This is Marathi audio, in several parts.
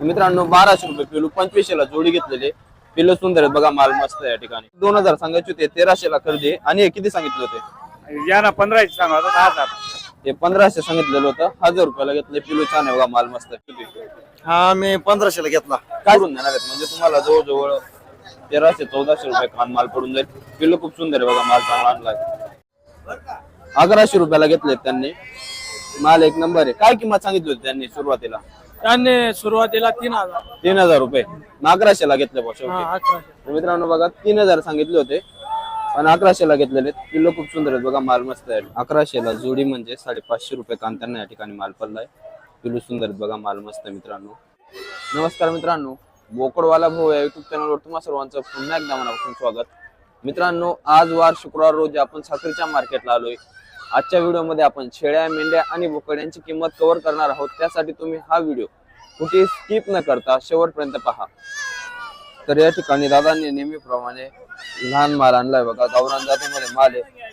मित्रांनो बाराशे रुपये पिलू पंचवीसशेला जोडी घेतलेले पिल्ल सुंदर आहेत बघा माल मस्त आहे या ठिकाणी. दोन हजार सांगायचे होते तेराशेला खरेदी आहे. आणि हे किती सांगितले होते? या ना पंधराशे सांगा होता दहा हजार. ते पंधराशे सांगितलेलं होतं. हजार रुपयाला घेतले पिलू छान आहे बघा माल मस्त आहे. हा मी पंधराशेला घेतला. काय करून देणार आहेत? म्हणजे तुम्हाला जवळजवळ तेराशे चौदाशे रुपये खान माल पडून जाईल. पिल्लू खूप सुंदर आहे बघा माल चांगला आणलाय. अकराशे रुपयाला घेतले त्यांनी. माल एक नंबर आहे. काय किंमत सांगितली होती त्यांनी सुरुवातीला? त्यांनी सुरुवातीला तीन हजार. तीन हजार रुपये. मग अकराशेला घेतले बा शेवटी. अकराशे. तर मित्रांनो बघा तीन हजार सांगितले होते. पण अकराशेला घेतलेले किलो खूप सुंदर आहेत. बघा माल मस्त आहे. अकराशेला जोडी म्हणजे साडेपाचशे रुपये कांत्यांना या ठिकाणी माल पडलाय. किलो सुंदर आहेत. बघा माल मस्त आहे मित्रांनो. नमस्कार मित्रांनो. बोकडवाला भाऊ या युट्यूब चॅनलवर तुम्हा सर्वांचं पुन्हा एकदा मनापासून स्वागत. मित्रांनो आज वार शुक्रवार रोजी आपण साखरेच्या मार्केटला आलोय. आजच्या व्हिडिओमध्ये आपण शेळ्या मेंढ्या आणि बोकड्यांची किंमत कव्हर करणार आहोत. त्यासाठी तुम्ही हा व्हिडिओ कुठे स्किप न करता शेवटपर्यंत पहा. तर या ठिकाणी दादांनी नेहमीप्रमाणे लहान माल आणलाय बघा. गावरान जातीमध्ये माल आहे.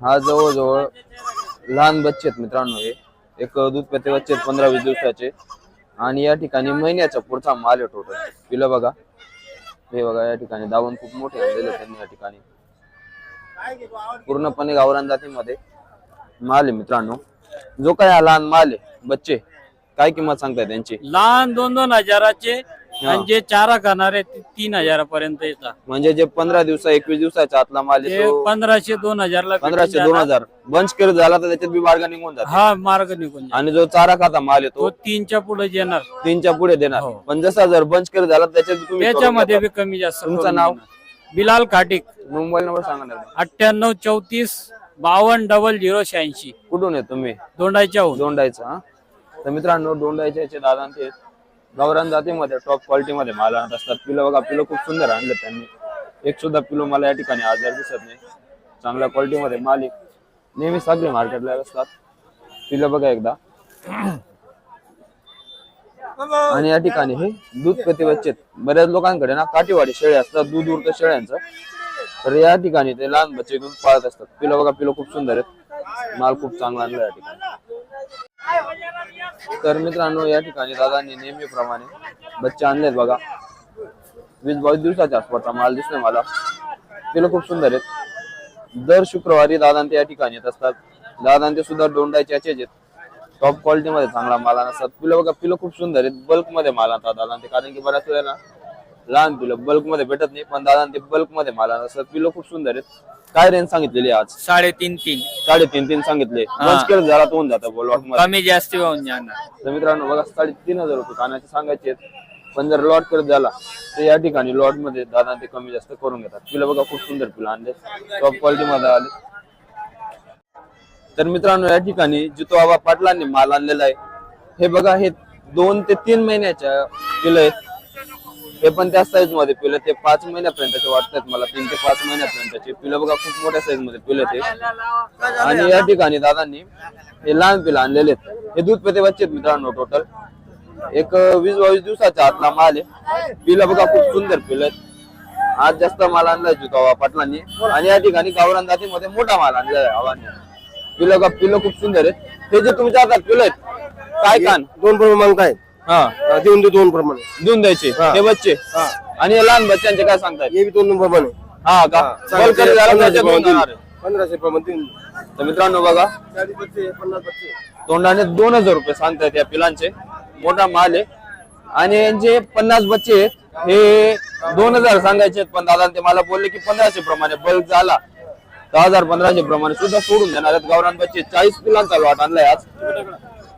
हा जवळजवळ लहान बच्चे आहेत मित्रांनो हे. एक दूध पेते बच्चे आहेत पंधरा वीस दिवसाचे. आणि या ठिकाणी महिन्याचा पुढचा माल आहे टोटल पिलं बघा. हे बघा या ठिकाणी दावण खूप मोठे आणलेले त्यांनी या ठिकाणी. पूर्णपणे गावरान जातीमध्ये माल आहे मित्रांनो जो काय हा लहान माल आहे बच्चे काय किंमत सांगताय त्यांची लहान दोन दोन हजाराचे आणि जे चारा करणारे ते तीन हजारापर्यंत येतात म्हणजे जे पंधरा दिवसा एकवीस दिवसाच्या आतला माल आहे ते तो पंधराशे दोन हजारला भेटून पंधराशे दोन. हजार बंच करत झाला तर त्याच्यात बी बाळगा निघून जाते हा मार्ग निघून. आणि जो चारा खाता माल आहे तो तो तीनच्या पुढे येणार तीनच्या पुढे देणार हो. पण जसा जर बंच करत झाला तर त्याच्यात बी तुम्ही करून त्याच्यामध्ये. बी कमी जास्त तुमचं करून नाव? देणार. बिलाल खाटिक. मोबाईल नंबर सांगा ना अठ्ठ्याण्णव चौतीस बावन्न डबल झिरो शहाऐंशी. कुठून आहे तुम्ही? होऊन दोंडायचं हा? तर मित्रांनो दोंडायचे याचे दादा ते गावरान जातीमध्ये टॉप क्वालिटीमध्ये माल आणत असतात. पिलं बघा पिलं खूप सुंदर आणले त्यांनी. एक सुद्धा पिलो मला या ठिकाणी आजार दिसत नाही. चांगल्या क्वालिटीमध्ये माल आहे. नेहमी सगळे मार्केटला असतात. पिलं बघा एकदा. आणि या ठिकाणी हे दूध प्रतिबच्चे बऱ्याच लोकांकडे ना काठीवाडी शेळे असतात दूध उरतं शेळ्यांचं. तर या ठिकाणी ते लहान बच्चे दूध पाळत असतात. पिलं बघा पिलं खूप सुंदर आहेत. माल खूप चांगला आणला या ठिकाणी. तर मित्रांनो या ठिकाणी दादांनी नेहमीप्रमाणे बच्चे आणलेत बघा. वीस बावीस दिवसाच्या आसपासचा माल दिसतोय मला. पिलं खूप सुंदर आहेत. दर शुक्रवारी दादांते या ठिकाणी येत असतात. दादांते सुद्धा दोंडायचे याचेच आहेत. टॉप क्वालिटी मध्ये चांगला माल आणतात पिलं बघा पिलं खूप सुंदर आहेत. बल्कमध्ये माल आणतात दादांते कारण की बऱ्याच वेळेला लहान पिलं बल्कमध्ये भेटत नाही पण दादांते बल्कमध्ये माल आणतात पिलं खूप सुंदर आहेत. काय रेंज सांगितलेली आहे आज? साडेतीन तीन. साडेतीन तीन सांगितले. केलं जरा तो होऊन जातं मध्ये. कमी जास्त होऊन जाणार. तर मित्रांनो बघा साडेतीन हजार रुपये कानाचे सांगायचे आहेत. पण जर लॉट करत झाला तर या ठिकाणी लॉटमध्ये दादा ते कमी जास्त करून घेतात. पिलं बघा खूप सुंदर पिलं आणले. टॉप क्वालिटी मध्ये आले. तर मित्रांनो या ठिकाणी जितो बाबा पाटलांनी माल आणलेला आहे. हे बघा हे दोन ते तीन महिन्याच्या पिलं आहेत. हे पण त्या साईजमध्ये पिलं ते पाच महिन्यापर्यंतचे वाटतात मला. तीन ते पाच महिन्यापर्यंतचे पिलं बघा खूप मोठ्या साईजमध्ये पिलं ते आणि या ठिकाणी दादांनी हे लहान पिलं आणलेले आहेत. हे दूध पेते बच्चे आहेत मित्रांनो टोटल एक वीस बावीस दिवसाच्या आतला माल आहे. पिलं बघा खूप सुंदर पिलं आहेत. आज जास्त माल आणलाय जुतावा पाटलांनी. आणि या ठिकाणी गावरान जातीमध्ये मोठा माल आणलाय आव्हाने. पिलं का पिलं खूप सुंदर आहेत. हे जे तुमच्या हातात पिलं आहेत काय कान? दोन प्रमाण काय? हा. देऊन देऊ दोन प्रमाणे. देऊन द्यायचे हे. बच्चे. आणि हे लहान बच्चांचे काय सांगताय हे बी दोन प्रमाणे हा का? त्याच्यात आहे. पंधराशे प्रमाण देऊन तर मित्रांनो बघा. चाळीस बच्चे पन्नास बच्चे. तोंडाने दोन हजार रुपये सांगतायत या पिलांचे. मोठा माल आहे. आणि यांचे पन्नास बच्चे आहेत हे दोन हजार सांगायचे आहेत पण दादा ते मला बोलले की पंधराशे प्रमाणे बल्क झाला. दहा हजार पंधराशे प्रमाणे सुद्धा सोडून देणार आहेत. गौरांबाचे बच्चे चाळीस पिलांचा लॉट आणलाय आज.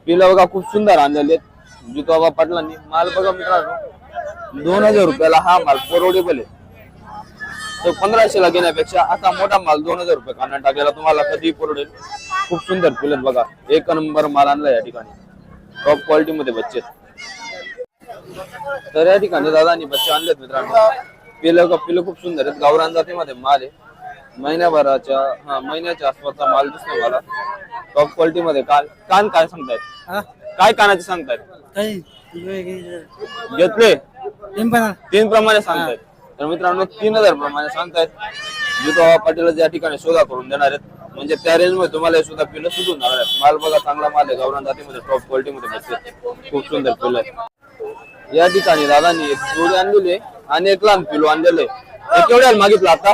पिलं बघा खूप सुंदर आणलेले आहेत. जितोबा पाटलांनी. माल बघा मित्रांनो दोन हजार रुपयाला हा माल परवडेबल आहे. तर पंधराशेला घेण्यापेक्षा असा मोठा माल दोन हजार रुपये काढण्यात टाकायला तुम्हाला कधी परवडेल. खूप सुंदर पिलत बघा. एक नंबर माल आणला या ठिकाणी. टॉप क्वालिटी मध्ये बच्चे आहेत. तर या ठिकाणी दादानी बच्चे आणलेत मित्रांनो. पिलं पिलं खूप सुंदर आहेत. गावरान जातीमध्ये माल आहे. महिन्याभराच्या हा महिन्याच्या आसपासचा माल दिसतो मला. टॉप क्वालिटी मध्ये कान कान काय सांगतायत? काय कानाचे सांगतायत? घेतले? तीन प्रमाणे सांगतायत. तर मित्रांनो तीन हजार प्रमाणे सांगतायत. जितो पाटील या ठिकाणी शोधा करून देणार आहेत. म्हणजे त्या रेंजमध्ये तुम्हाला हे सुद्धा पिलं सुटून जाणार आहेत. माल बघा चांगला माल आहे. गावरान जातीमध्ये टॉप क्वालिटी मध्ये बसते खूप सुंदर पिलं आहे. या ठिकाणी दादानी एक जोडी आणलेली आहे आणि एक लहान पिलो आणलेलं आहे. केवढ्याला मागितलं आता?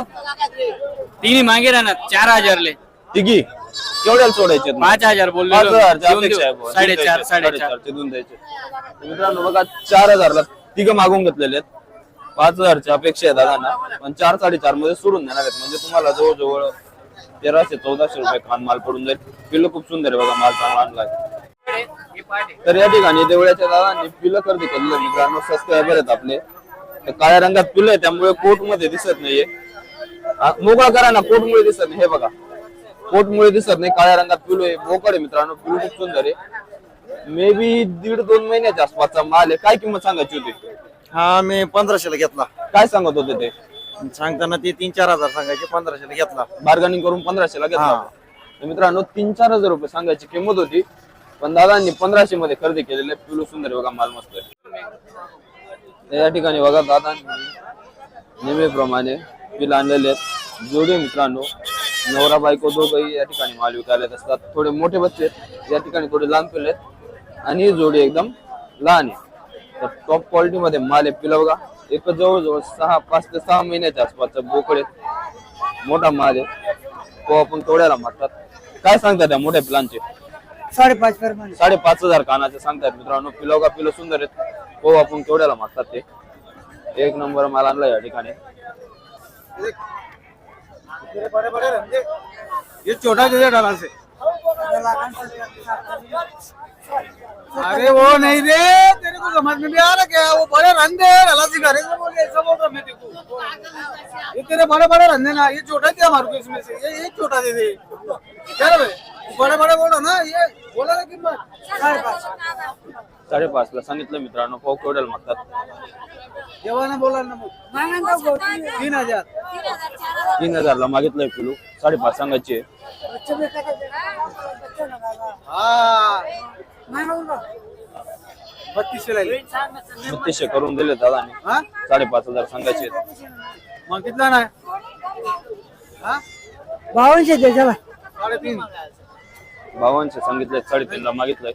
तिन्ही मागे राहणार चार हजारले. तिघी? केवढ्याला सोडायचे पाच हजार बोललो पाच हजारची अपेक्षा आहे बुवा. साडेचार द्यायचे, साडेचार. देऊन द्यायचे. मित्रांनो बघा चार हजारला तिघं मागून घेतलेले आहेत. पाच हजारची अपेक्षा आहे दादांना. पण चार साडेचारमध्ये सोडून देणार आहेत. म्हणजे तुम्हाला जवळजवळ तेराशे चौदाशे रुपये खान माल पडून जाईल. पिल्ल खूप सुंदर आहे बघा माल चांगला तर या ठिकाणी देवळ्याच्या दादांनी पिल्ल खरेदी केलेलं आहे. मित्रांनो सबस्क्रायबर आहेत आपले. काळ्या रंगात पिल्ल आहे त्यामुळे कोटमध्ये दिसत नाहीये. मोकळा करा ना कोट मुळे दिसत नाही. हे बघा. कोट मुळे दिसत नाही काळ्या रंगात पिलू आहे बोकड आहे मित्रांनो पिलू खूप सुंदर आहे. मे बी दीड दोन महिन्याच्या आसपासचा माल आहे. काय किंमत सांगायची होती? हा मी पंधराशेला घेतला. काय सांगत होते ते? सांगताना ते तीन चार हजार सांगायचे पंधराशेला घेतला. बार्गनिंग करून पंधराशे ला हा. घेतला तर मित्रांनो तीन चार हजार रुपये सांगायची किंमत होती. पण दादांनी पंधराशे मध्ये खरेदी केलेले पिलू सुंदर आहे बघा माल मस्त या ठिकाणी बघा दादांनी नेहमीप्रमाणे पिल आणलेले आहेत. जोडी मित्रांनो नवरा बायको दोघंही या ठिकाणी माल विकायला येत असतात. थोडे मोठे बच्चे आहेत या ठिकाणी थोडे लहान पिल्ले आहेत. आणि ही जोडी एकदम लहान आहे. तर टॉप क्वालिटी मध्ये माल आहे पिला बघा. एक जवळजवळ सहा पाच ते सहा महिन्याच्या आसपासचा बोकड आहेत मोठा माल आहे. तो आपण तोड्याला मागतात काय सांगतात त्या मोठ्या पिलांचे? साडेपाच साडेपाच हजार कानाचे सांगतात मित्रांनो. पिलो का पिलो सुंदर आहेत. हो आपण केवढ्याला मागतात ते? एक नंबर माल आणला या ठिकाणी. ये छोटा डाला से अरे वो नहीं रे तेरे को समझ में नहीं आ रहा क्या? वो बड़े रंधे डाला सिखा रहे हैं, बोले ऐसा बोल रहा मैं तेरे को। ये तेरे बड़े बड़े रंधे ना ये छोटा दिया हमारे को इसमें से? ये ये छोटा दे दे। क्या बड़े बड़े बोलो ना ये बोला ना किंमत साडेपाच ला सांगितलं मित्रांनो पाव केवढ्याला मागतात? बोला ना मग. तीन हजार. तीन हजारला मागितलंय पिलू साडेपाच सांगायचे. हाँ. बत्तीसशे करून दिले दादाने हा? साडेपाच हजार सांगायचे. मग कितला हा? बावनशे साडेतीन. बावनशे सांगितले साडेतीन ला मागितलंय.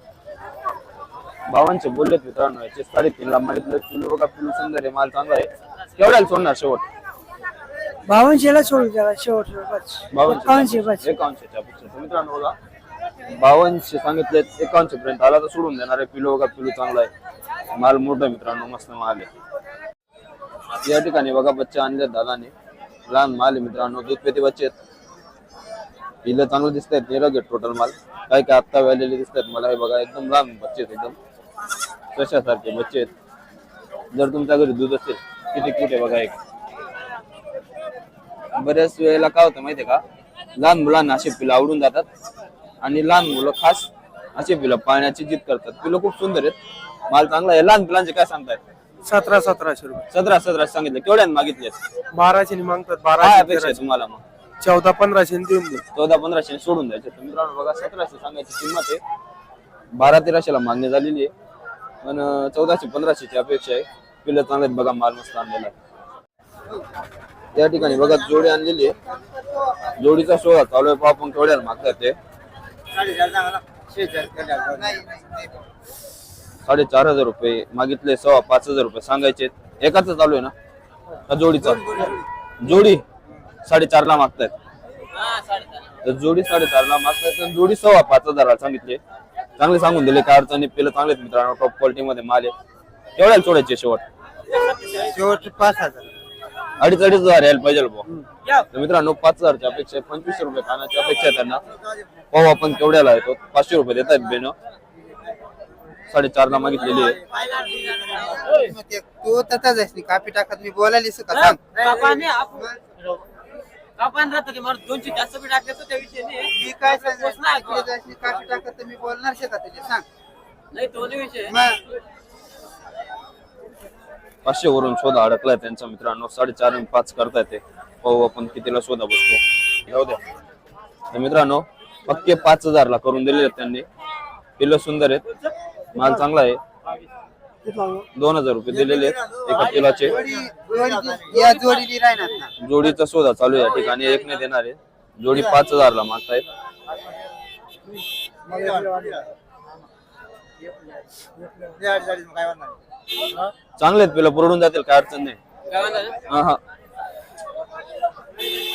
बावनशे बोललेत मित्रांनो याचे साडेतीन ला मागितलं पिलू बघा पिलू सुंदर आहे माल चांगला आहे. केवढ्याला सोडणार शेवट? बावनशेला सोडू त्याला शेवट बस. एकावन्नशे बस. बावनशे एकावन्नशेच्या अपेक्षा तर मित्रांनो बघा बावनशे सांगितले एकावन्नशे पर्यंत. आला तर सोडून देणार आहे. पिलू बघा पिलू चांगला आहे. माल मोठा आहे मित्रांनो मस्त माल आहे. या ठिकाणी बघा बच्चे आणले दादाने. लहान माल आहे मित्रांनो दूध पेती बच्चे आहेत. पिलं चांगलं दिसत आहेत निरग टोटल माल. काय काय आत्ता व्यालेले दिसत आहेत मला हे बघा एकदम लहान बच्चे आहेत एकदम. तशासारखे बच्चे आहेत जर तुमच्या घरी दूध असेल किती कुठे बघा एक? बऱ्याच वेळेला काय होतं माहितीये का? लहान मुलांना असे पिलं आवडून जातात आणि लहान मुलं खास असे पिलं पाळण्याची जिद करतात. पिलं खूप सुंदर आहेत. माल चांगला आहे. लहान पिलांचे काय सांगतायत सतरा सतराशे रुपये. सतरा सतरा सांगितले. केवढ्याने मागितले? बाराशे नि मागतात. काय बाराशे अपेक्षा आहे तुम्हाला मग? चौदा पंधराशे देऊन दे. चौदा पंधराशे सोडून द्यायचे. तर मित्रांनो बघा सतराशे सांगायची किंमत आहे. बारा तेराशेला मागणी झालेली आहे. पण चौदाशे पंधराशेची अपेक्षा आहे. पिल्लं चांगले बघा माल मस्त आणलेला आहे. या ठिकाणी बघा जोडी आणलेली आहे. जोडीचा सोळा चालू आहे पाहू आपण केवढ्याला मागतात ते. साडेचार हजार रुपये मागितले सव्वा पाच हजार रुपये सांगायचे एकाच चालू आहे ना? जोडीचा? जोडी साडेचार ला मागतायत. जोडी साडेचार ला मागतायत जोडी सव्वा पाच हजाराला सांगितले चांगले सांगून दिले काय अडचणी पेलं चांगले आहेत मित्रांनो टॉप क्वालिटी मध्ये माल आहे केवढ्याला सोडायचे शेवट शेवटचे पाच हजार अडीच अडीच हजार यायला पाहिजे बुवा. तर मित्रांनो पाच हजारच्या अपेक्षा आहे, पंचवीसशे रुपये कानाची अपेक्षा आहे त्यांना पाहू आपण केवढ्याला येतो पाचशे रुपये देत आहेत बेन साडेचार ला मागितलेली आहे तू तसाच आहेस नी कापी टाकत मी बोलायलीस का सांग दोनशे जास्त बी टाकायचं त्या विषयी नाही. मी काय सांगणार टाकत तर मी बोलणार शे का तुझे सांग. नाही तो नाही विषय. मग? पाचशे वरून शोधा अडकलाय त्यांचा मित्रांनो. साडेचार आणि पाच करता येते पाहू आपण कितीला शोधा बसतो. जाऊ द्या. तर मित्रांनो पक्के पाच हजार ला करून दिलेले आहेत त्यांनी. पिल्ल सुंदर आहेत. माल चांगला आहे. दोन हजार रुपये दिलेले आहेत एका किलोचे जोडी जोडी या जोडीली राहणार ना जोडीचा शोधा चालू आहे या ठिकाणी एक नाही देणार आहे. जोडी पाच हजार ला मागतायत चांगले आहेत पिलं पुरडून जातील काय अडचण नाही. हा हा.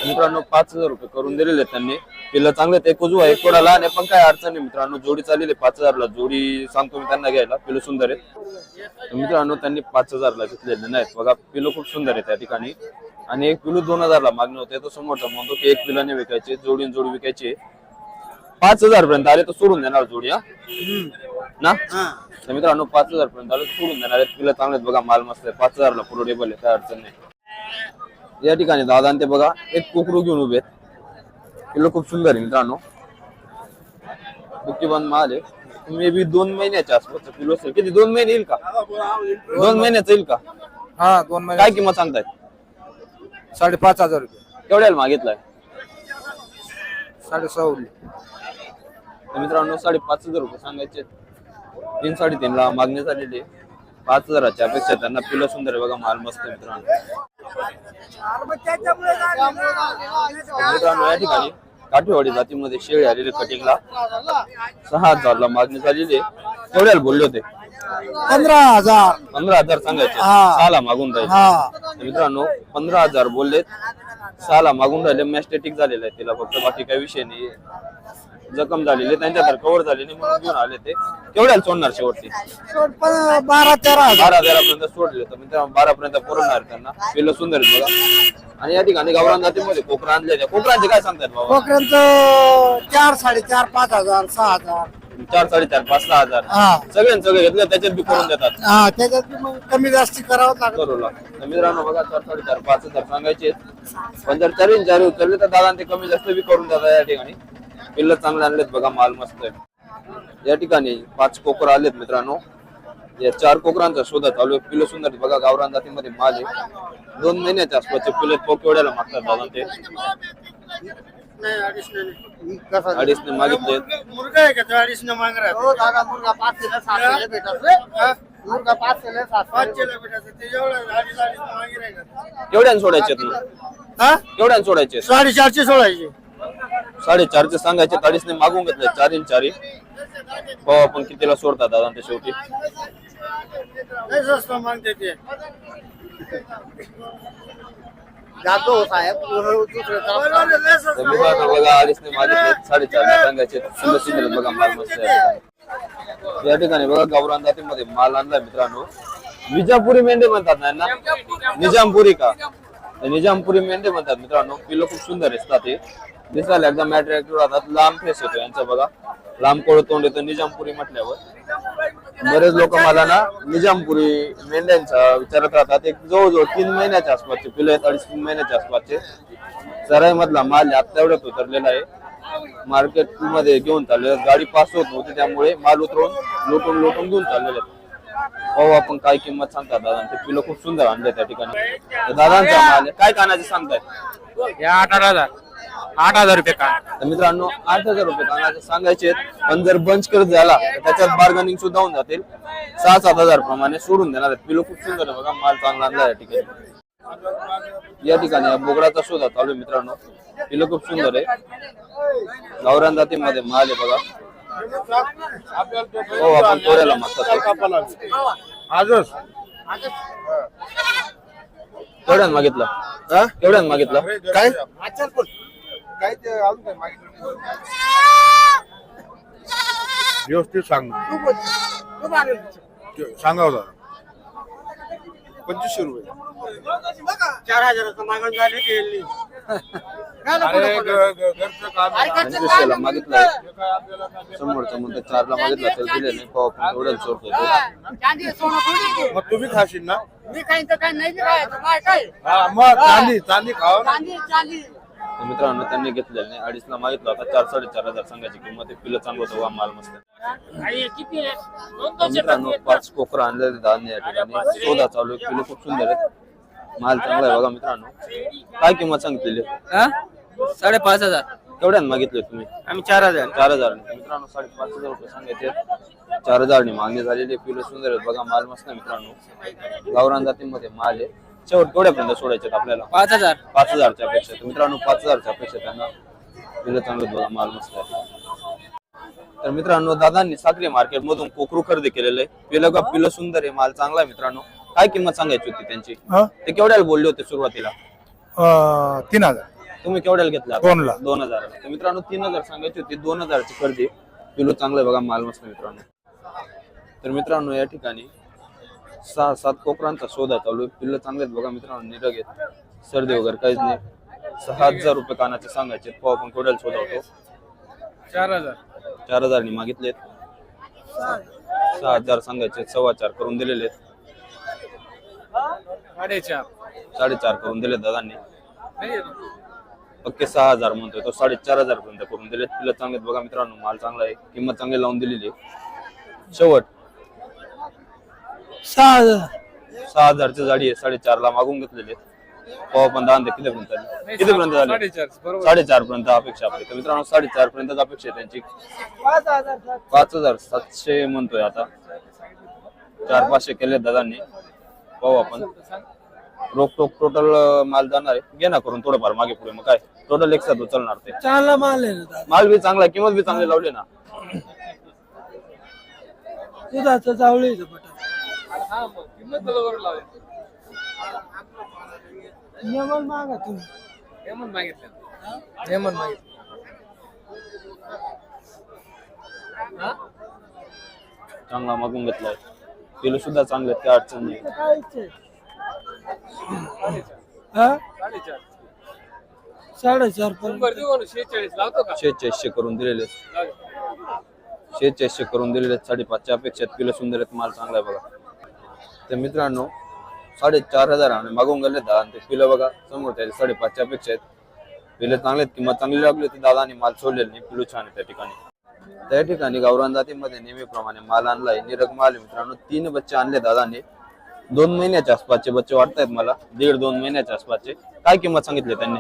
मित्रांनो पाच हजार रुपये करून दिलेले त्यांनी. पिल्लं चांगले आहेत. एक उजवा एक थोडा लहान आहे पण काय अडचण नाही मित्रांनो. जोडी चाललेली आहे पाच हजारला. जोडी सांगतो मी त्यांना घ्यायला. पिलं सुंदर तर मित्रांनो त्यांनी पाच हजारला घेतलेले नाहीत. बघा पिलं खूप सुंदर आहे त्या ठिकाणी. आणि एक पिलू दोन हजारला मागणी होते. तो समोरचा म्हणतो की एक पिलाने विकायचे जोडीन जोडी विकायची. पाच हजार पर्यंत आले तर सोडून देणार जोडी हा? ना? तर मित्रांनो पाच हजार पर्यंत आले तर सोडून देणार आहेत. पिलं चांगले बघा माल मस्त आहे. पाच हजारला पुरोडेबल आहे. काय अडचण नाही. या ठिकाणी दादा ते बघा एक कोकरू घेऊन उभे आहेत. पिल्लं खूप सुंदर आहे मित्रांनो. बुक्कीबंद माल आहे मे बी दोन महिन्याच्या आसपास पिलो असेल. किती? दोन महिने येईल का? दोन महिन्याचं येईल का? हा दोन महिने. काय किंमत सांगतायत साडेपाच हजार रुपये. केवढ्याला मागितलाय? साडे सहा तर मित्रांनो साडेपाच हजार रुपये सांगायचे तीन साडेतीन ला मागणी झालेली आहे. पाच हजाराच्या अपेक्षा त्यांना पिलं सुंदर आहे. बघा माल मस्त मित्रांनो. मित्रांनो या ठिकाणी काठेवाडी जातीमध्ये शेळी आलेली कटिंगला. सहा हजारला मागणी झालेली आहे. केवढ्याला बोलले होते. पंधरा हजार. पंधरा हजार सांगायचे. सहाला मागून राहिले. तर मित्रांनो पंधरा हजार बोललेत. सहाला मागून राहिले. मॅस्टेटिक झालेलं आहे. तिला फक्त बाकी काही विषय नाही. जखम झालेली त्यांच्या तर कव्हर झालेली म्हणून घेऊन आले ते. केवढ्याला सोडणार शेवटची? बारा तेरा बारा तेरापर्यंत सोडले तर मित्रांनो बारा पर्यंत पुरवणार त्यांना. पिल्लं सुंदर आहेत बघा. आणि या ठिकाणी गावरान जातीमध्ये कोकरा आणले कोकरांचे काय सांगतात बाबा? कोकऱ्यांचं चार साडेचार पाच हजार सहा हजार. चार साडेचार पाच सहा हजार. हा. सगळ्यांनी सगळे घेतले त्याच्यात बी करून देतात. हा त्याच्यात बी मग कमी जास्ती करावं लागत तर मित्रांनो बघा चार साडेचार पाच हजार सांगायचे पण जर चार चार उचलले तर दादा ते कमी जास्त बी करून देतात या ठिकाणी. पिल्ल चांगले आणलेत बघा माल मस्त आहे. या ठिकाणी पाच कोकर आलेत मित्रांनो. या चार कोकरांचा शोधा चालू आहे. पिल्ल सुंदर. बघा गावरान जातीमध्ये माल आहे. दोन महिन्याच्या आसपासचे पिल्ले पोक एवढ्याला मागतात दादा ते. अडीचने मागितले मुर्गा आहे का? तो अडीच न माग हो दादा मुलगा पाच किलो सात किलो भेटत मुलगा पाच किलो सात किलो भेटायचं ते एवढं अडीच अडीच मागे राहिलं केवढ्याने सोडायचे ना हा? केवढ्याने सोडायचे साडेचारशे सोळायचे साडेचारचे सांगायचे अडीचने मागून घेतले चार इंच चारी. हो आपण कितीला सोडतात दादा ते शेवटी? जातो हो साहेब. बघा मागितले सांगायचे. सुंदर सुंदर आहेत बघा माल मस्त आहे. या ठिकाणी बघा गावरान जातीमध्ये माल आणलाय मित्रांनो. विजापुरी मेंढे म्हणतात ना यांना? निजामपुरी. का? निजामपुरी मेंढे म्हणतात मित्रांनो. पिल्लो खूप सुंदर असतात ते दिसायला एकदम अट्रॅक्टिव्ह राहतात लांब फेस येतो यांचा बघा. लांब कोळ तोंड येतं निजामपुरी म्हटल्यावर. बरेच लोक मला ना निजामपुरी मेंढ्यांचा विचारत राहतात. एक जवळजवळ तीन महिन्याच्या आसपासचे पिलं आहेत अडीच तीन महिन्याच्या आसपासचे. सराई मधला माल आता एवढ्यात उतरलेला आहे. मार्केटमध्ये घेऊन चालले गाडी पास होत नव्हती त्यामुळे माल उतरवून लोटून लोटून घेऊन चाललेले आहेत. पाहू आपण काय किंमत सांगतात दादा? ते पिलं खूप सुंदर आणले त्या ठिकाणी. दादांचा माल आहे. काय कानाचे सांगताय? या आठ हजार. आठ हजार रुपये का? तर मित्रांनो आठ हजार रुपये कानाचे सांगायचे आहेत. पण जर बंच करत झाला तर त्याच्यात बार्गनिंग सुद्धा होऊन जातील. सहा सात हजार प्रमाणे सोडून देणार आहेत. पिलो खूप सुंदर आहे बघा माल चांगला आणला या ठिकाणी. या ठिकाणी या बोगडाचा शोधा चालू आहे मित्रांनो. पिलो खूप सुंदर आहे. गावरान जातीमध्ये माल आहे बघा. हो आपण तोड्याला मागतात. आजच? केवढ्यानं मागितलं? केवढ्यानं मागितलं? काय? व्यवस्थित सांग. सांगा होता पंचवीसशे रुपये. चार हजाराचं मागण झाले गेली अरे ग- ग- घरचं काम आहे. पंचवीसशेला मागितलं समोरचं म्हणतो चारला मागितलं तर दिले नाही. पाहू आपण तेवढ्याला सोडतो ते. चांदी सोनं थोडी मग तुम्ही खाशील ना? मी काही तर काही नाही खायचं. काय काय? हा मग चांदी चांदी खाव ना. चांदी चांदी. तर मित्रांनो त्यांनी घेतलेलं नाही. अडीचला मागितलं होता. चार साडेचार हजार सांगायची किंमत आहे. पिलं चांगलं होतं वा माल मस्त. तर मित्रांनो पाच कोकरा आणलेले धान्य या ठिकाणी. शोधा चालू आहे. पिलं खूप सुंदर आहेत. माल चांगला आहे बघा मित्रांनो. काय किंमत सांगितलेली साडेपाच हजार. केवढ्यानं मागितले तुम्ही. आम्ही चार हजार. चार हजार. मित्रांनो साडेपाच हजार रुपये सांगायचे चार हजारनी मागणी झालेली. पिलं सुंदर आहेत बघा. माल मस्त आहे मित्रांनो. गावरान जातीमध्ये माल आहे. शेवट केवढ्यापर्यंत सोडायचे आपल्याला. पाच हजार. पाच हजारच्या अपेक्षा तर मित्रांनो पाच हजारच्या अपेक्षा त्यांना. पिलं चांगलं बघा माल मस्त आहे. तर मित्रांनो दादांनी साखरे मार्केट मधून कोकरू खरेदी केलेलं आहे. पिलं का पिलं सुंदर आहे माल चांगला आहे मित्रांनो. काय किंमत सांगायची होती त्यांची? ते केवढ्याला बोलले होते सुरुवातीला? तीन हजार. तुम्ही केवढ्याला घेतला? दोनला. दोन हजार. तर मित्रांनो तीन हजार सांगायची होती. दोन हजारची खरेदी. पिलो चांगलं आहे बघा माल मस्त आहे मित्रांनो. तर मित्रांनो या ठिकाणी सहा सात कोकरांचा शोधा चालू आहे. पिल्लं चांगले आहेत बघा मित्रांनो निरग आहेत. सर्दी वगैरे काहीच नाही. सहा हजार रुपये कानाचे सांगायचे पाव आपण केवढ्याला शोधा होतो चार हजार. चार हजारनी मागितलेत सहा हजार सांगायचे सव्वा चार करून दिलेले आहेत. साडेचार. साडेचार करून दिले दादांनी. पक्के सहा हजार म्हणतोय तो. साडेचार हजार पर्यंत करून दिले तिला चांगले बघा मित्रांनो. माल चांगला आहे. किंमत चांगली लावून दिलेली आहे. शेवट. सहा हजार सहा हजारची जाडी आहे साडेचार ला मागून घेतलेले पाव पण दहा किती पर्यंत आले? किती पर्यंत झाले? साडेचार बरोबर. साडेचार पर्यंत अपेक्षा आपली. तर मित्रांनो साडेचार पर्यंत अपेक्षा आहे त्यांची. पाच हजार सातशे म्हणतोय आता. चार पाचशे केले दादांनी. पाहू आपण. रोख टोक टोटल माल जाणार आहे. घे ना करून थोडंफार मागे पुढे. मग काय? टोटल एक साथ उचलणार ते. चांगला माल आहे ना दादा. माल बी चांगला किंमत बी चांगली लावली ना. दुधाचं इथं पटा नियमन मागा तुम्ही. चांगला मागून घेतलाय. किलो सुद्धा चांगले आहेत, काय अडचण. नाही हा? साडेचार. पर्यंत. शेहेचाळीस करून दिलेले. शेहेचाळीसशे करून दिलेले आहेत. साडेपाचशे अपेक्षा आहेत. किलो सुंदर आहेत माल चांगला आहे बघा. तर मित्रांनो साडेचार हजार आणि मागून गेले दहा आणि ते पिलं बघा समोर त्याचे साडेपाचशे अपेक्षा आहेत. पिलं चांगले आहेत किंमत चांगली लागली होती. दादा आणि माल सोडलेले नाही. पिलू छान आहे त्या ठिकाणी. त्या ठिकाणी गावरान जातीमध्ये नेहमीप्रमाणे माल आणलाय निरग माल मित्रांनो. तीन बच्चे आणले दादाने. दोन महिन्याच्या आसपासचे बच्चे वाटतायत मला. दीड दोन महिन्याच्या आसपासचे. काय किंमत सांगितली त्यांनी?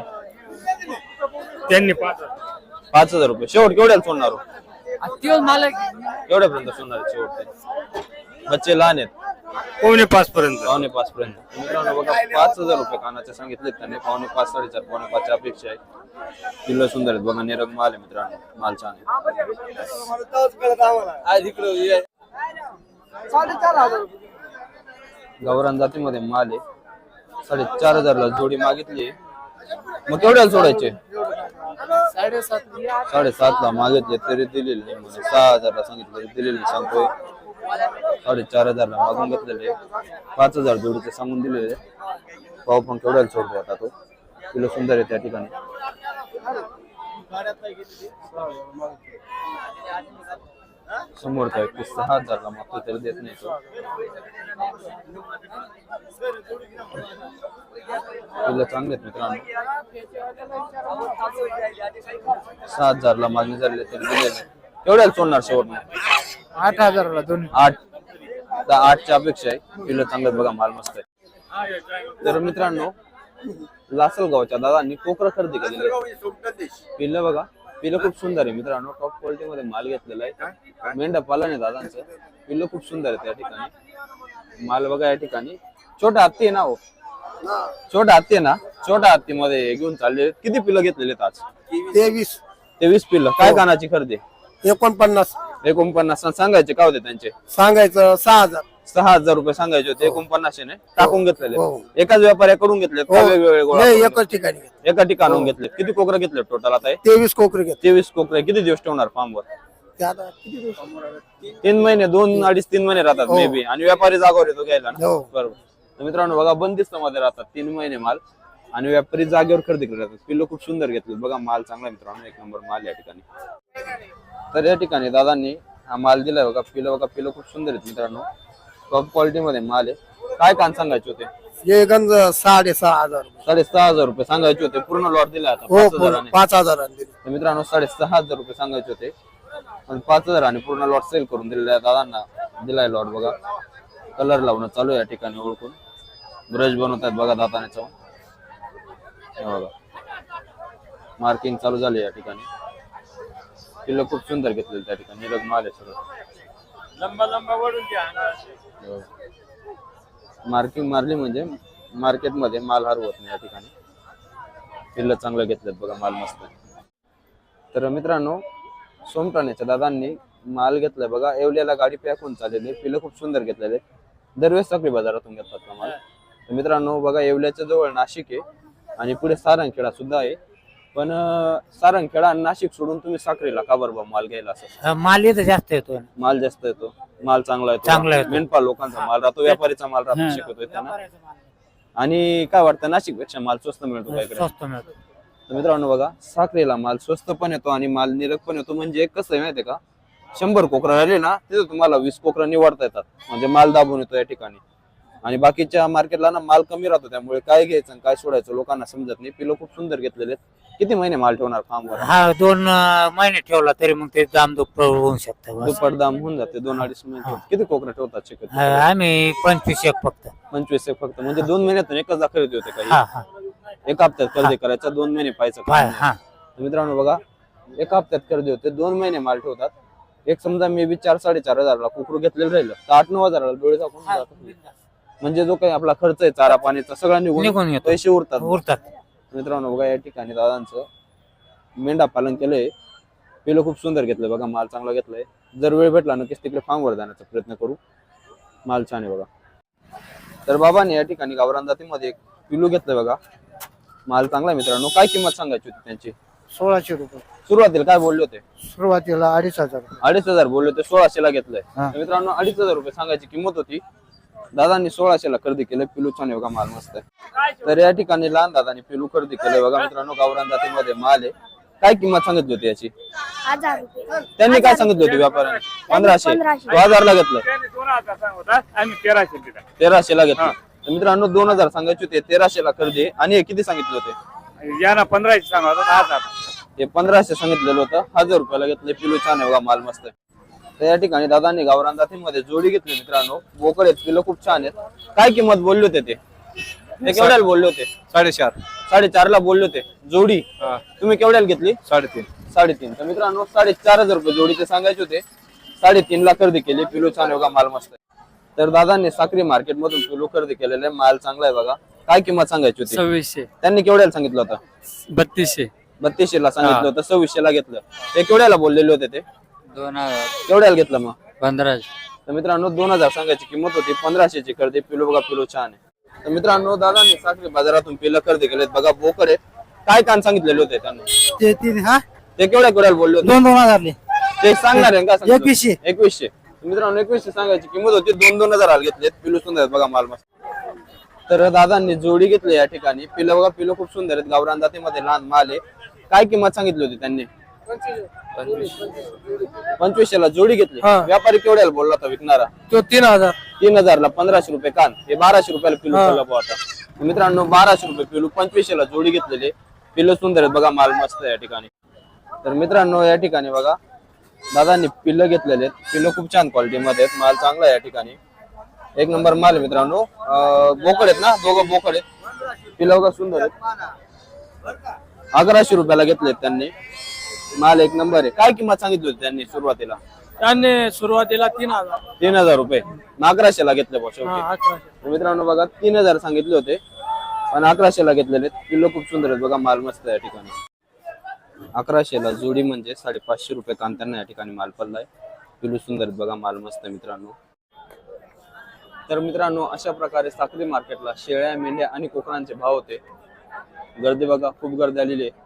त्यांनी पाच पाच हजार रुपये. शेवट केवढ्याला सोडणार हो? मला केवढ्यापर्यंत सोडणार आहे शेवट ते? बच्चे लहान आहेत. पावणे पाच पर्यंत पावणे पाच पर्यंत मित्रांनो बघा पाच हजार रुपये कानाचे सांगितले त्यांनी. पावणे पाच साडेचार पावणे पाच अपेक्षा आहे किल्लो सुंदर आहेत. बघा निरग माल आहे मित्रांनो. माल छान आहे. साडेचार गावरान जातीमध्ये माल आहे. साडेचार हजारला जोडी मागितली मग केवढ्याला सोडायचे साडेसात ला मागितले तरी दिलेले नाही म्हणजे सहा हजारला सांगितलं तरी दिलेले नाही सांगतोय. साडेचार हजारला मागून घेतलेले पाच हजार जोडीचे सांगून दिलेले पाव पण केवढ्याला सोडतो आता तो. किलो सुंदर आहे त्या ठिकाणी. समोरचा व्यक्ती सहा हजारला मागतो त्याला देत नाही तो. तुला चांगले आहेत मित्रांनो. सहा हजारला मागणी झालेली तरी दिलेली केवढ्याला सोडणार शेवट आठ हजाराला दोन्ही. आठ तर आठच्या अपेक्षा आहे. किलो चांगलं बघा माल मस्त आहे. तर मित्रांनो लासलगावच्या दादांनी कोकरा खरेदी केलेली आहे पिल्लं बघा पिल्लं खूप सुंदर आहे मित्रांनो. टॉप क्वालिटी मध्ये माल घेतलेला आहे. मेंढा पालन आहे दादांचं. पिल्लं खूप सुंदर आहे त्या ठिकाणी. माल बघा या ठिकाणी. छोटा हत्ती आहे ना हो? छोटा हत्ती आहे ना? छोटा हत्ती मध्ये घेऊन चालले किती पिल्लं घेतलेले आहेत आज? तेवीस. तेवीस पिल्लं. काय कानाची खरेदी? एकोणपन्नास. एकोणपन्नास सांगायचे का होते त्यांचे? सांगायचं सहा हजार. सहा हजार रुपये सांगायचे होते एकोणपन्नासशे ने. टाकून घेतलेले. हो. एकाच व्यापाऱ्याकडून घेतले का वेगवेगळे गोळा नाही करून? एकच ठिकाणी एका ठिकाणून घेतले किती कोकरे घेतले टोटल आता हे? तेवीस कोकरी घेत तेवीस कोकरे. किती दिवस ठेवणार फार्मवर ते आता किती दिवस? तीन महिने दोन अडीच तीन महिने राहतात मे बी आणि व्यापारी जागेवर येतो घ्यायला ना? हो. बरोबर. तर मित्रांनो बघा बंदिस्त मध्ये राहतात तीन महिने माल. आणि व्यापारी जागेवर खरेदी करत राहतात पिल्लो खूप सुंदर घेतले बघा माल चांगला आहे मित्रांनो. एक नंबर माल या ठिकाणी. तर या ठिकाणी दादांनी हा माल दिलाय बघा पिलो बघा पिलो खूप सुंदर आहेत मित्रांनो. टॉप क्वालिटी मध्ये माल आहे. काय कान सांगायचे होते? हे गंज साडेसहा हजार रुपये. साडेसहा हजार रुपये सांगायचे होते. पूर्ण लॉट दिला आता हो पाच पूर्ण हजाराने पाच हजारांनी दिले. तर मित्रांनो साडेसहा हजार रुपये सांगायचे होते. पण पाच हजाराने पूर्ण लॉट सेल करून दिलेला आहे. दादांना दिलाय लॉट बघा. कलर लावणं चालू आहे या ठिकाणी ओळखून. ब्रश बनवतात बघा दाताने चावून हे बघा. मार्किंग चालू झाली या ठिकाणी. किल्लो खूप सुंदर घेतलेलं त्या ठिकाणी. माल आहे सगळं. लंबा लंबा वळून मार्किंग मारली म्हणजे मार्केटमध्ये माल हरवत नाही या ठिकाणी. पिल्लं चांगलं घेतलेत बघा माल मस्त. तर मित्रांनो सोमटाण्याच्या दादांनी माल घेतलाय बघा. येवल्याला गाडी पॅक होऊन चाललेली आहे. पिलं खूप सुंदर घेतलेले दरवेळेस साखरी बाजारातून घेतात का माल? तर मित्रांनो बघा येवल्याच्या जवळ नाशिक आहे आणि पुढे सारंगखेडा सुद्धा आहे. पण सारंगखेडा आणि नाशिक सोडून तुम्ही साखरीला का बरं बा माल घ्यायला असं? माल येतं जास्त येतो. माल जास्त येतो. माल चांगला येतो. चांगला येतो. मेंढपाळ लोकांचा माल राहतो व्यापारीचा माल राहतो शिकवतोय त्यांना आणि काय वाटतं नाशिकपेक्षा माल स्वस्त मिळतो इकडे? स्वस्त मिळतो. तर मित्रांनो बघा साखरेला माल स्वस्त पण येतो आणि माल निरक पण येतो. म्हणजे कसं आहे माहितीये का शंभर कोकरा राहिले ना तिथं तुम्हाला वीस कोकरा निवडता येतात. म्हणजे माल दाबून येतो या ठिकाणी. आणि बाकीच्या मार्केटला ना माल कमी राहतो त्यामुळे काय घ्यायचं आणि काय सोडायचं लोकांना समजत नाही. पिलो खूप सुंदर घेतलेले आहेत. किती महिने माल ठेवणार फार्मवर हा दोन अं, महिने ठेवला तरी मग ते दाम दुप्पट होऊ शकतं बस. दुप्पट दाम होऊन जाते दोन अडीच महिने. किती कोकरा ठेवतात शिकत? हा, आम्ही पंचवीस एक फक्त. पंचवीस एक फक्त. म्हणजे दोन महिन्यातून एकच खरेदी होते हा? काही हा. एका हप्त्यात खरेदी करायचा दोन महिने पाहायचं काम हा. हा. तर मित्रांनो बघा एका हप्त्यात खरेदी होते दोन महिने माल ठेवतात. एक समजा मे बी चार साडेचार हजारला कुकरू घेतलेलं राहिलं तर आठ नऊ हजाराला डोळे झाकून. म्हणजे जो काही आपला खर्च आहे चारा पाण्याचा सगळा निघून निघून येतो. पैसे उरतात. उरतात. मित्रांनो बघा या ठिकाणी दादांचं मेंढा पालन केलंय. पिलं खूप सुंदर घेतलंय बघा माल चांगला घेतलाय. जर वेळ भेटला नक्कीच तिकडे फार्मवर जाण्याचा प्रयत्न करू. माल छान आहे बघा. तर बाबाने या ठिकाणी गावरान जातीमध्ये एक पिलू घेतलंय बघा. माल चांगला मित्रांनो. काय किंमत सांगायची होती त्यांची? सोळाशे रुपये. सुरुवातीला काय बोलले होते? सुरुवातीला अडीच हजार. अडीच हजार बोलले होते सोळाशेला घेतलंय. हा. तर मित्रांनो अडीच हजार रुपये सांगायची किंमत होती. दादांनी सोळाशेला खरेदी केलं पिलू छान बघा माल मस्त आहे. तर या ठिकाणी लहान दादानी पिलू खरेदी केलंय बघा मित्रांनो गावरान जातीमध्ये माल आहे. काय किंमत सांगितली होती याची? हजार रुपये. त्यांनी काय सांगितली होती व्यापाऱ्याने? पंधराशे. तो हजारला घेतलं. हजार तेराशे तेराशेला घेतलं. तर मित्रांनो दोन हजार सांगायचे होते तेराशेला खरेदी आहे. आणि हे किती सांगितले होते? या ना पंधराशे सांगा हजार. हे पंधराशे सांगितलेलं होतं. हजार रुपयाला घेतले पिलू छान आहे बघा माल मस्त आहे. तर या ठिकाणी दादांनी गावरान जातीमध्ये जोडी घेतली मित्रांनो. बोकड आहेत पिलं खूप छान आहेत. काय किंमत बोलले होते ते? ते केवढ्याला बोलले होते? साडेचार. साडेचारला बोलले होते. जोडी? तुम्ही केवढ्याला घेतली? साडेतीन. साडेतीन. तर मित्रांनो साडेचार हजार रुपये जोडीचे सांगायचे होते. साडेतीन ला खरेदी केली पिलू छान आहे बघा माल मस्त आहे. तर दादांनी साखरी मार्केट मधून पिलू खरेदी केलेले आहे. माल चांगला आहे बघा. काय किंमत सांगायची होती? सव्वीसशे. त्यांनी केवढ्याला सांगितलं होतं? बत्तीसशे. बत्तीसशे ला सांगितलं होतं सव्वीसशे ला घेतलं. ते केवढ्याला बोललेले होते ते? दोन हजार. केवढ्याला घेतलं मग? पंधराशे. तर मित्रांनो दोन हजार सांगायची किंमत होती पंधराशेची खरेदी. पिलो बघा पिलो छान आहे. तर मित्रांनो दादांनी साखरी बाजारातून पिलं खरेदी केलेत बघा बोकड आहेत. काय कान सांगितलेले होते त्यांनी? ते तीन हा? ते केवढ्या केवढ्याला बोलले होते? दोन दोन हजारले. ते सांगणार आहे का? एकवीसशे. एकवीसशे. तर मित्रांनो एकवीसशे सांगायची किंमत होती. दोन दोन हजार घेतलेत. पिलू सुंदर आहेत बघा माल मस्त तर दादांनी जोडी घेतली या ठिकाणी. पिलं बघा पिलं खूप सुंदर आहेत. गावरान जातीमध्ये लहान माल आहे. काय किंमत सांगितली होती त्यांनी? पंचवीसशेला जोडी घेतली. हा. व्यापारी केवढ्याला बोलला होता विकणारा? तो तीन हजार. तीन हजारला पंधराशे रुपये कान. हे बाराशे रुपयाला पिलू बुवा आता. मित्रांनो बाराशे रुपये पिलू पंचवीसशेला जोडी घेतलेले. पिल्ल सुंदर आहेत बघा माल मस्त आहे या ठिकाणी. तर मित्रांनो या ठिकाणी बघा दादांनी पिल्ल घेतलेले आहेत. पिल्ल खूप छान क्वालिटी मध्ये आहेत. माल चांगला आहे या ठिकाणी. एक नंबर माल आहे मित्रांनो. अं, बोकड आहेत ना? दोघं बोकड आहेत. पिल्ल बघा सुंदर आहेत. अकराशे रुपयाला घेतलेत त्यांनी. माल एक नंबर आहे. काय किंमत सांगितली होती त्यांनी सुरुवातीला? त्यांनी सुरुवातीला तीन हजार. तीन हजार रुपये. मग अकराशेला घेतले बा शेवटी. अकराशे. तर मित्रांनो बघा तीन हजार सांगितले होते. पण अकराशेला घेतलेले किलो खूप सुंदर आहेत. बघा माल मस्त आहे या ठिकाणी. अकराशेला जोडी म्हणजे साडेपाचशे रुपये कांत्यांना या ठिकाणी माल पडलाय. किलो सुंदर आहेत. बघा माल मस्त आहे मित्रांनो. तर मित्रांनो अशा प्रकारे साखरी मार्केटला शेळ्या मेंढ्या आणि कोकणांचे भाव होते. गर्दी बघा खूप गर्दी आलेली आहे.